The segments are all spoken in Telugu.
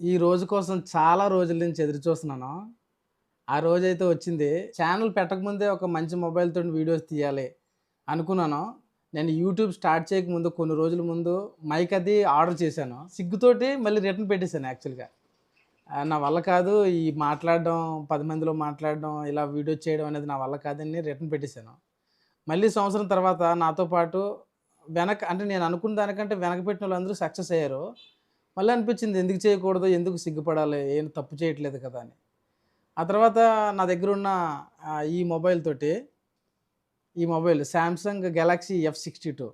ఈ రోజు కోసం చాలా రోజుల నుంచి ఎదురు చూస్తున్నాను. ఆ రోజైతే వచ్చింది. ఛానల్ పెట్టకముందే ఒక మంచి మొబైల్తో వీడియోస్ తీయాలి అనుకున్నాను. నేను యూట్యూబ్ స్టార్ట్ చేయకముందు కొన్ని రోజుల ముందు మైక్ అది ఆర్డర్ చేశాను. సిగ్గుతోటి మళ్ళీ రిటర్న్ పెట్టేశాను యాక్చువల్గా. నా వల్ల కాదు ఈ మాట్లాడడం పది మందిలో మాట్లాడడం ఇలా వీడియో చేయడం అనేది నా వల్ల కాదని రిటర్న్ పెట్టేశాను. మళ్ళీ సంవత్సరం తర్వాత నాతో పాటు వెనక అంటే నేను అనుకున్న దానికంటే వెనక పెట్టిన వాళ్ళందరూ సక్సెస్ అయ్యారు. మళ్ళీ అనిపించింది ఎందుకు చేయకూడదు? ఎందుకు సిగ్గుపడాలి? ఏం తప్పు చేయట్లేదు కదా అని. ఆ తర్వాత నా దగ్గర ఉన్న ఈ మొబైల్ తోటి ఈ mobile Samsung Galaxy F sixty two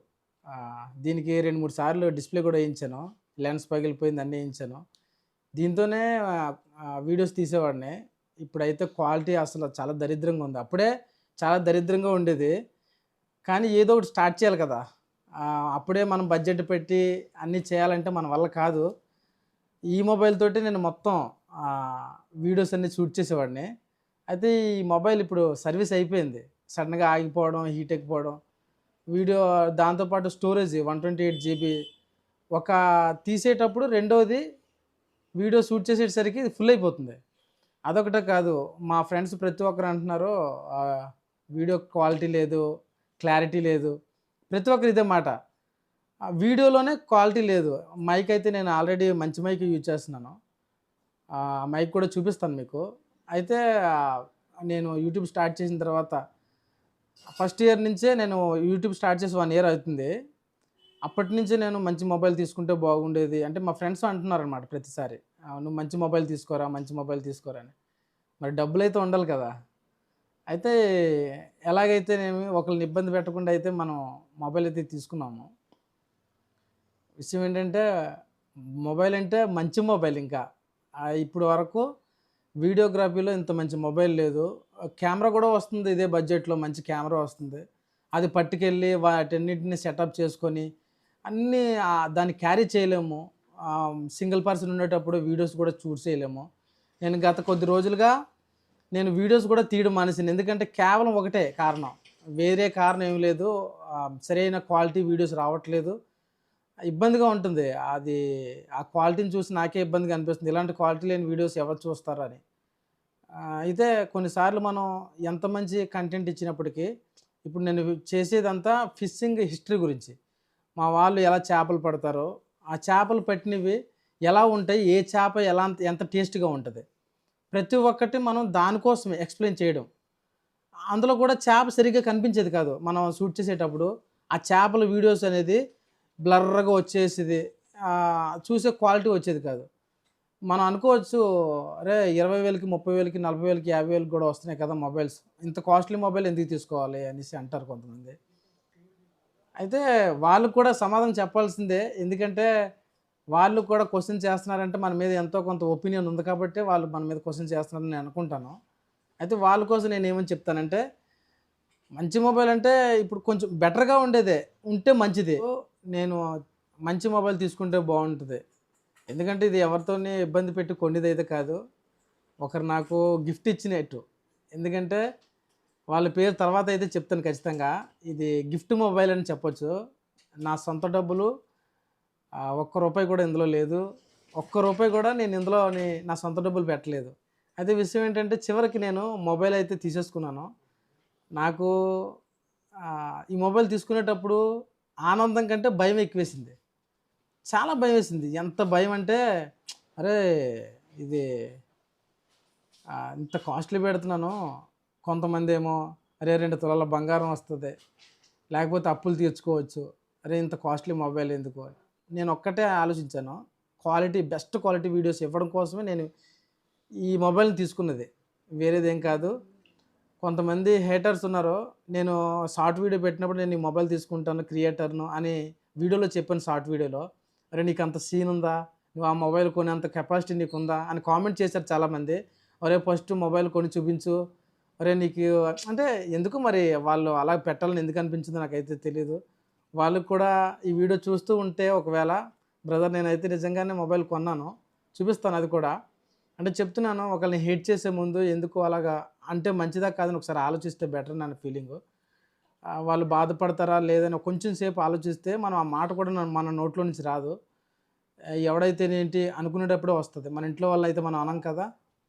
దీనికి రెండు మూడు సార్లు డిస్ప్లే కూడా వేయించాను. లెన్స్ పగిలిపోయింది అన్నీ వేయించాను. దీంతోనే వీడియోస్ తీసేవాడిని. ఇప్పుడైతే క్వాలిటీ అసలు చాలా దరిద్రంగా ఉంది. అప్పుడే చాలా దరిద్రంగా ఉండేది. కానీ ఏదో ఒకటి స్టార్ట్ చేయాలి కదా. అప్పుడే మనం బడ్జెట్ పెట్టి అన్నీ చేయాలంటే మన వల్ల కాదు. ఈ మొబైల్ తోటి నేను మొత్తం వీడియోస్ అన్నీ షూట్ చేసేవాడిని. అయితే ఈ మొబైల్ ఇప్పుడు సర్వీస్ అయిపోయింది. సడన్గా ఆగిపోవడం హీట్ ఎక్కిపోవడం. వీడియో దాంతోపాటు storage one twenty eight GB. ఒక తీసేటప్పుడు రెండవది వీడియో షూట్ చేసేసరికి ఇది ఫుల్ అయిపోతుంది. అదొకటే కాదు మా ఫ్రెండ్స్ ప్రతి ఒక్కరు అంటున్నారు వీడియో క్వాలిటీ లేదు క్లారిటీ లేదు. ప్రతి ఒక్కరు ఇదే మాట. వీడియోలోనే క్వాలిటీ లేదు. మైక్ అయితే నేను ఆల్రెడీ మంచి మైక్ యూజ్ చేస్తున్నాను. మైక్ కూడా చూపిస్తాను మీకు. అయితే నేను యూట్యూబ్ స్టార్ట్ చేసిన తర్వాత ఫస్ట్ ఇయర్ నుంచే నేను యూట్యూబ్ స్టార్ట్ చేసి వన్ ఇయర్ అవుతుంది. అప్పటి నుంచే నేను మంచి మొబైల్ తీసుకుంటే బాగుండేది. అంటే మా ఫ్రెండ్స్ అంటున్నారనమాట ప్రతిసారి. నువ్వు మంచి మొబైల్ తీసుకోరా మంచి మొబైల్ తీసుకోరా అని. మరి డబ్బులు అయితే ఉండాలి కదా. అయితే ఎలాగైతే నేను ఒకరిని ఇబ్బంది పెట్టకుండా అయితే మనం మొబైల్ అయితే తీసుకున్నాము. విషయం ఏంటంటే మొబైల్ అంటే మంచి మొబైల్ ఇంకా. ఇప్పుడు వరకు వీడియోగ్రఫీలో ఇంత మంచి మొబైల్ లేదు. కెమెరా కూడా వస్తుంది ఇదే బడ్జెట్లో మంచి కెమెరా వస్తుంది. అది పట్టుకెళ్ళి వాటన్నిటిని సెటప్ చేసుకొని అన్నీ దాన్ని క్యారీ చేయలేము. సింగిల్ పర్సన్ ఉండేటప్పుడు వీడియోస్ కూడా చూసేయలేము చేయలేము. నేను గత కొద్ది రోజులుగా నేను వీడియోస్ కూడా తీయడం మానేసాను ఎందుకంటే కేవలం ఒకటే కారణం. వేరే కారణం ఏం లేదు. సరైన క్వాలిటీ వీడియోస్ రావట్లేదు. ఇబ్బందిగా ఉంటుంది. అది ఆ క్వాలిటీని చూసి నాకే ఇబ్బందిగా అనిపిస్తుంది. ఇలాంటి క్వాలిటీ లేని వీడియోస్ ఎవరు చూస్తారని అని. అయితే కొన్నిసార్లు మనం ఎంత మంచి కంటెంట్ ఇచ్చినప్పటికీ ఇప్పుడు నేను చేసేదంతా ఫిషింగ్ హిస్టరీ గురించి. మా వాళ్ళు ఎలా చేపలు పడతారో ఆ చేపలు పట్టినవి ఎలా ఉంటాయి ఏ చేప ఎలా ఎంత టేస్ట్గా ఉంటుంది. ప్రతి ఒక్కటి మనం దానికోసమే ఎక్స్ప్లెయిన్ చేయడం. అందులో కూడా చేప సరిగ్గా కనిపించేది కాదు. మనం షూట్ చేసేటప్పుడు ఆ చేపల వీడియోస్ అనేది బ్లర్గా వచ్చేసేది. చూసే క్వాలిటీ వచ్చేది కాదు. మనం అనుకోవచ్చు అరే ఇరవై వేలకి ముప్పై వేలకి నలభై వేలకి యాభై వేలకి కూడా వస్తున్నాయి కదా మొబైల్స్. ఇంత కాస్ట్లీ మొబైల్ ఎందుకు తీసుకోవాలి అనేసి అంటారు కొంతమంది. అయితే వాళ్ళు కూడా సమాధానం చెప్పాల్సిందే. ఎందుకంటే వాళ్ళు కూడా క్వశ్చన్ చేస్తున్నారంటే మన మీద ఎంతో కొంత ఒపీనియన్ ఉంది కాబట్టి వాళ్ళు మన మీద క్వశ్చన్ చేస్తున్నారని నేను అనుకుంటాను. అయితే వాళ్ళ కోసం నేను ఏమని చెప్తానంటే మంచి మొబైల్ అంటే ఇప్పుడు కొంచెం బెటర్గా ఉండేదే ఉంటే మంచిది. నేను మంచి మొబైల్ తీసుకుంటే బాగుంటుంది. ఎందుకంటే ఇది ఎవరితోని ఇబ్బంది పెట్టి కొనేది అయితే కాదు. ఒకరు నాకు గిఫ్ట్ ఇచ్చినట్టు. ఎందుకంటే వాళ్ళ పేరు తర్వాత అయితే చెప్తాను ఖచ్చితంగా. ఇది గిఫ్ట్ మొబైల్ అని చెప్పొచ్చు. నా సొంత డబ్బులు ఒక్క రూపాయి కూడా ఇందులో లేదు. ఒక్క రూపాయి కూడా నేను ఇందులో నా సొంత డబ్బులు పెట్టలేదు. అయితే విషయం ఏంటంటే చివరికి నేను మొబైల్ అయితే తీసేసుకున్నాను. నాకు ఈ మొబైల్ తీసుకునేటప్పుడు ఆనందం కంటే భయం ఎక్కువేసింది. చాలా భయం వేసింది. ఎంత భయం అంటే అరే ఇది ఇంత కాస్ట్లీ పెడుతున్నాను. కొంతమంది ఏమో అరే రెండు తులాల బంగారం వస్తుంది. లేకపోతే అప్పులు తీర్చుకోవచ్చు. అరే ఇంత కాస్ట్లీ మొబైల్ ఎందుకు నేను ఒక్కటే ఆలోచించాను. క్వాలిటీ బెస్ట్ క్వాలిటీ వీడియోస్ ఇవ్వడం కోసమే నేను ఈ మొబైల్ని తీసుకున్నది. వేరేదేం కాదు. కొంతమంది హేటర్స్ ఉన్నారు నేను షార్ట్ వీడియో పెట్టినప్పుడు నేను ఈ మొబైల్ తీసుకుంటాను క్రియేటర్ను అని వీడియోలో చెప్పాను షార్ట్ వీడియోలో. అరే నీకు అంత సీన్ ఉందా? నువ్వు ఆ మొబైల్ కొనేంత కెపాసిటీ నీకు ఉందా అని కామెంట్ చేశారు చాలామంది. అరే ఫస్ట్ మొబైల్ కొని చూపించు. అరే నీకు అంటే ఎందుకు మరి వాళ్ళు అలా పెట్టాలని ఎందుకు అనిపించిందో నాకైతే తెలియదు వాళ్ళు కూడా ఈ వీడియో చూస్తూ ఉంటే ఒకవేళ బ్రదర్ నేనైతే నిజంగానే మొబైల్ కొన్నాను చూపిస్తాను అది కూడా. అంటే చెప్తున్నాను ఒకరిని హేట్ చేసే ముందు ఎందుకు అలాగా అంటే మంచిదా కాదని ఒకసారి ఆలోచిస్తే బెటర్ నా ఫీలింగ్. వాళ్ళు బాధపడతారా లేదని కొంచెం సేపు ఆలోచిస్తే మనం ఆ మాట కూడా మన- మన నోట్లో నుంచి రాదు. ఎవడైతే ఏంటి అనుకునేటప్పుడే వస్తుంది. మన ఇంట్లో వాళ్ళు అయితే మనం అనం కదా.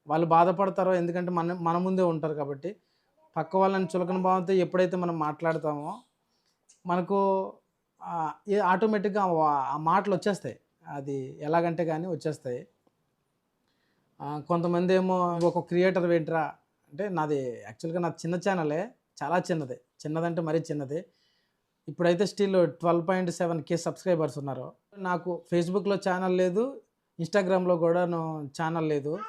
వాళ్ళు బాధపడతారో ఎందుకంటే మన మన ముందే ఉంటారు కాబట్టి పక్క వాళ్ళని చులకన భావంతో ఎప్పుడైతే మనం మాట్లాడతామో మనకు ఏ- ఆటోమేటిక్గా ఆ- మాటలు వచ్చేస్తాయి. అది ఎలాగంటే కానీ వచ్చేస్తాయి. కొంతమంది ఏమో ఒక క్రియేటర్ ఏంట్రా అంటే నాది యాక్చువల్గా నాది చిన్న ఛానలే చాలా చిన్నది. చిన్నదంటే మరీ చిన్నది. ఇప్పుడైతే still twelve point seven K subscribers ఉన్నారు. నాకు ఫేస్బుక్లో ఛానల్ లేదు ఇన్స్టాగ్రామ్లో కూడా ఛానల్ లేదు.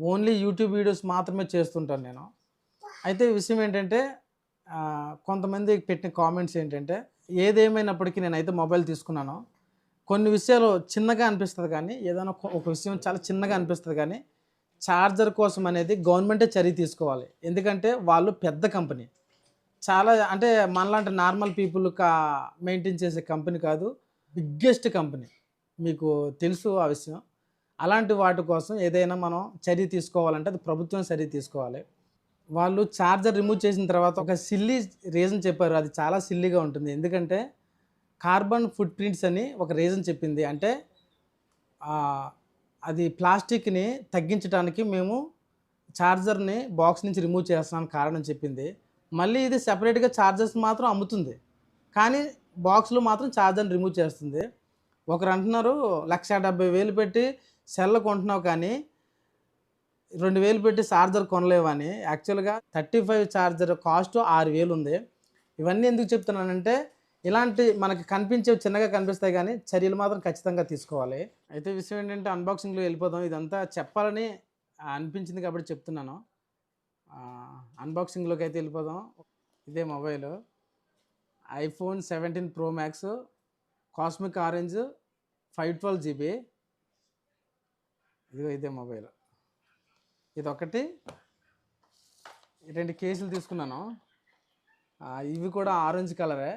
ఓన్లీ యూట్యూబ్ వీడియోస్ మాత్రమే చేస్తుంటాను నేను. అయితే విషయం ఏంటంటే కొంతమంది పెట్టిన కామెంట్స్ ఏంటంటే ఏదేమైనప్పటికీ నేనైతే మొబైల్ తీసుకున్నాను. కొన్ని విషయాలు చిన్నగా అనిపిస్తుంది కానీ ఏదైనా ఒక- విషయం చాలా చిన్నగా అనిపిస్తుంది కానీ ఛార్జర్ కోసం అనేది గవర్నమెంటే చర్య తీసుకోవాలి. ఎందుకంటే వాళ్ళు పెద్ద కంపెనీ చాలా అంటే మనలాంటి నార్మల్ పీపుల్ కా మెయింటైన్ చేసే కంపెనీ కాదు బిగ్గెస్ట్ కంపెనీ మీకు తెలుసు ఆ విషయం. అలాంటి వాటి కోసం ఏదైనా మనం చర్య తీసుకోవాలంటే అది ప్రభుత్వం చర్య తీసుకోవాలి. వాళ్ళు ఛార్జర్ రిమూవ్ చేసిన తర్వాత ఒక సిల్లీ రీజన్ చెప్పారు. అది చాలా సిల్లీగా ఉంటుంది. ఎందుకంటే కార్బన్ ఫుట్ ప్రింట్స్ అని ఒక రీజన్ చెప్పింది. అంటే అది ప్లాస్టిక్ని తగ్గించడానికి మేము ఛార్జర్ని బాక్స్ నుంచి రిమూవ్ చేస్తున్నాను కారణం చెప్పింది. మళ్ళీ ఇది సెపరేట్గా ఛార్జర్స్ మాత్రం అమ్ముతుంది. కానీ బాక్స్లో మాత్రం ఛార్జర్ని రిమూవ్ చేస్తుంది. ఒకరు అంటున్నారు లక్ష డెబ్బై వేలు పెట్టి సెల్ కొంటున్నావు కానీ రెండు వేలు పెట్టి ఛార్జర్ కొనలేవని యాక్చువల్గా థర్టీ ఫైవ్ ఛార్జర్ కాస్ట్ ఆరు వేలు ఉంది. ఇవన్నీ ఎందుకు చెప్తున్నానంటే ఇలాంటి మనకి కనిపించేవి చిన్నగా కనిపిస్తాయి కానీ చర్యలు మాత్రం ఖచ్చితంగా తీసుకోవాలి. అయితే విషయం ఏంటంటే అన్బాక్సింగ్లో వెళ్ళిపోదాం. ఇదంతా చెప్పాలని అనిపించింది కాబట్టి చెప్తున్నాను. అన్బాక్సింగ్లోకి అయితే వెళ్ళిపోదాం. ఇదే mobile. IPhone seventeen pro max cosmic orange five twelve GB. ఇదిగో ఇదే మొబైల్. ఇదొకటి. ఈ రెండు కేసులు తీసుకున్నాను. ఇవి కూడా ఆరెంజ్ కలరే.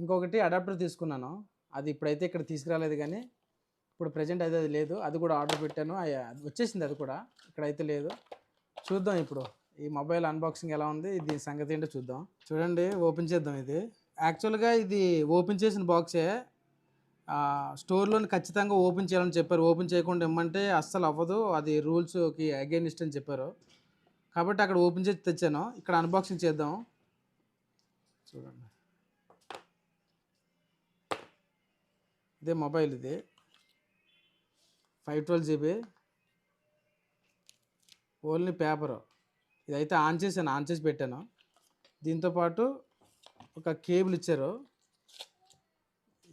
ఇంకొకటి అడాప్టర్ తీసుకున్నాను. అది ఇప్పుడైతే ఇక్కడ తీసుకురాలేదు కానీ ఇప్పుడు ప్రజెంట్ అయితే అది లేదు. అది కూడా ఆర్డర్ పెట్టాను. అది వచ్చేసింది అది కూడా. ఇక్కడైతే లేదు. చూద్దాం ఇప్పుడు. ఈ మొబైల్ అన్బాక్సింగ్ ఎలా ఉంది దీని సంగతి ఏంటో చూద్దాం. చూడండి ఓపెన్ చేద్దాం ఇది. యాక్చువల్గా ఇది ఓపెన్ చేసిన బాక్సే. స్టోర్లోని ఖచ్చితంగా ఓపెన్ చేయాలని చెప్పారు. ఓపెన్ చేయకుండా ఇమ్మంటే అస్సలు అవ్వదు. అది రూల్స్కి అగైనిస్ట్ అని చెప్పారు. కాబట్టి అక్కడ ఓపెన్ చేసి తెచ్చాను. ఇక్కడ అన్బాక్సింగ్ చేద్దాం. చూడండి. ఇదే మొబైల్ ఇది. Five twelve GB only paper ఇదైతే ఆన్ చేశాను. ఆన్ చేసి పెట్టాను. దీంతోపాటు ఒక కేబుల్ ఇచ్చారు.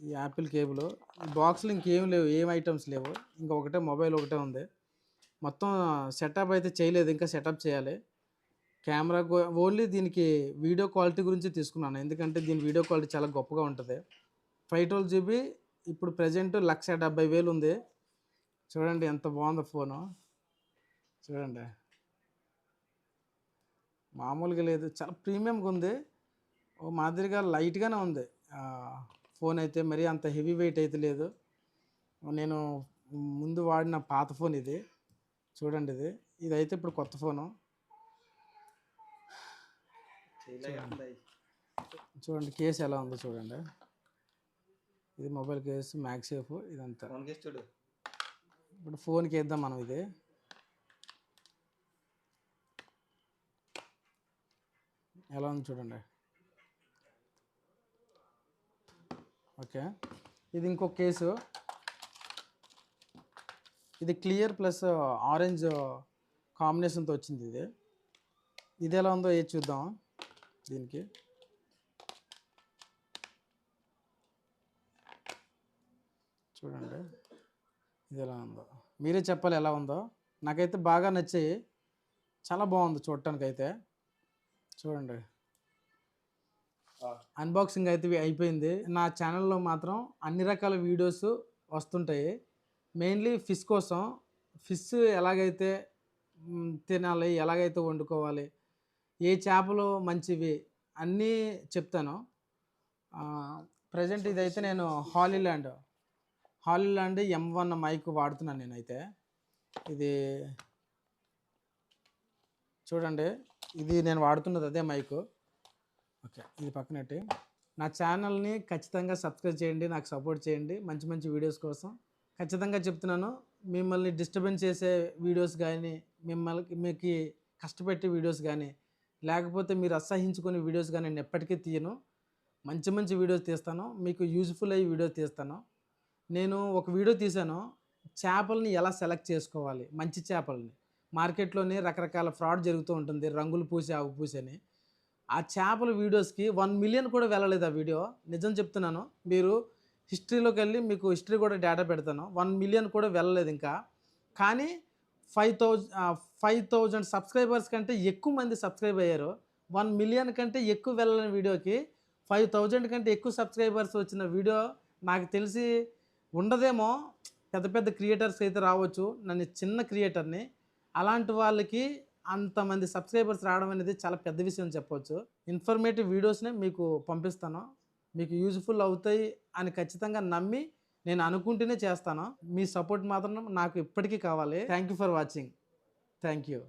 ఈ యాపిల్ కేబుల్. ఈ బాక్స్లో ఇంకేం లేవు ఏం ఐటమ్స్ లేవు. ఇంకా ఒకటే మొబైల్ ఒకటే ఉంది. మొత్తం సెటప్ అయితే చేయలేదు ఇంకా సెటప్ చేయాలి. కెమెరా ఓన్లీ దీనికి వీడియో క్వాలిటీ గురించి తీసుకున్నాను. ఎందుకంటే దీని వీడియో క్వాలిటీ చాలా గొప్పగా ఉంటుంది. ఫైవ్ ట్వెల్వ్ జీబీ ఇప్పుడు ప్రజెంట్ లక్ష డెబ్బై వేలు ఉంది. చూడండి ఎంత బాగుందో ఫోను. చూడండి. మామూలుగా లేదు చాలా ప్రీమియంగా ఉంది. ఓ మాదిరిగా లైట్గానే ఉంది. ఫోన్ అయితే మరీ అంత హెవీ వెయిట్ అయితే లేదు. నేను ముందు వాడిన పాత ఫోన్ ఇది. చూడండి ఇది. ఇదైతే ఇప్పుడు కొత్త ఫోను. చూడండి కేసు ఎలా ఉందో చూడండి. ఇది మొబైల్ కేసు మ్యాక్సేఫ్ ఇదంతా. ఇప్పుడు ఫోన్కి వేద్దాం మనం ఇది. ఎలా ఉంది చూడండి. ఓకే. ఇది ఇంకో కేసు. ఇది క్లియర్ ప్లస్ ఆరెంజ్ కాంబినేషన్తో వచ్చింది ఇది. ఇది ఎలా ఉందో ఏది చూద్దాం. దీనికి. చూడండి. ఇది ఎలా ఉందో. మీరే చెప్పాలి ఎలా ఉందో. నాకైతే బాగా నచ్చాయి. చాలా బాగుంది చూడటానికి అయితే చూడండి. అన్బాక్సింగ్ అయితే అయిపోయింది. నా ఛానల్లో మాత్రం అన్ని రకాల వీడియోస్ వస్తుంటాయి. మెయిన్లీ ఫిష్ కోసం. ఫిష్ ఎలాగైతే తినాలి ఎలాగైతే వండుకోవాలి ఏ చేపలు మంచివి అన్నీ చెప్తాను. ప్రజెంట్ ఇదైతే నేను Hollyland Hollyland M one mic వాడుతున్నాను నేనైతే. ఇది చూడండి. ఇది నేను వాడుతున్నది అదే మైకు ఓకే. ఇది పక్కనట్టే. నా ఛానల్ని ఖచ్చితంగా సబ్స్క్రైబ్ చేయండి నాకు సపోర్ట్ చేయండి. మంచి మంచి వీడియోస్ కోసం. ఖచ్చితంగా చెప్తున్నాను మిమ్మల్ని డిస్టర్బెన్స్ చేసే వీడియోస్ కానీ మిమ్మల్ని మీకు కష్టపెట్టే వీడియోస్ కానీ లేకపోతే మీరు అసహించుకునే వీడియోస్ కానీ నేను ఎప్పటికీ తీయను. మంచి మంచి వీడియోస్ తీస్తాను మీకు యూజ్ఫుల్ అయ్యే వీడియోస్ తీస్తాను. నేను ఒక వీడియో తీశాను చేపల్ని ఎలా సెలెక్ట్ చేసుకోవాలి? మంచి చేపల్ని. మార్కెట్లోనే రకరకాల ఫ్రాడ్ జరుగుతూ ఉంటుంది రంగులు పూసి ఆవు పూసి అని ఆ చేపల వీడియోస్కి వన్ మిలియన్ కూడా వెళ్ళలేదు ఆ వీడియో. నిజం చెప్తున్నాను. మీరు హిస్టరీలోకి వెళ్ళి మీకు హిస్టరీ కూడా డేటా పెడతాను. వన్ మిలియన్ కూడా వెళ్ళలేదు ఇంకా. కానీ five thousand five thousand subscribers కంటే ఎక్కువ మంది సబ్స్క్రైబ్ అయ్యారు. వన్ మిలియన్ కంటే ఎక్కువ వెళ్ళని వీడియోకి ఫైవ్ థౌజండ్ కంటే ఎక్కువ సబ్స్క్రైబర్స్ వచ్చిన వీడియో నాకు తెలిసి ఉండదేమో. పెద్ద పెద్ద క్రియేటర్స్ అయితే రావచ్చు. నన్ను చిన్న క్రియేటర్ని. అలాంటి వాళ్ళకి అంతమంది సబ్స్క్రైబర్స్ రావడం అనేది చాలా పెద్ద విషయం చెప్పవచ్చు ఇన్ఫర్మేటివ్ వీడియోస్నే మీకు పంపిస్తాను. మీకు యూజ్ఫుల్ అవుతాయి అని ఖచ్చితంగా నమ్మి నేను అనుకుంటూనే చేస్తాను. మీ సపోర్ట్ మాత్రం నాకు ఇప్పటికీ కావాలి. Thank you for watching. Thank you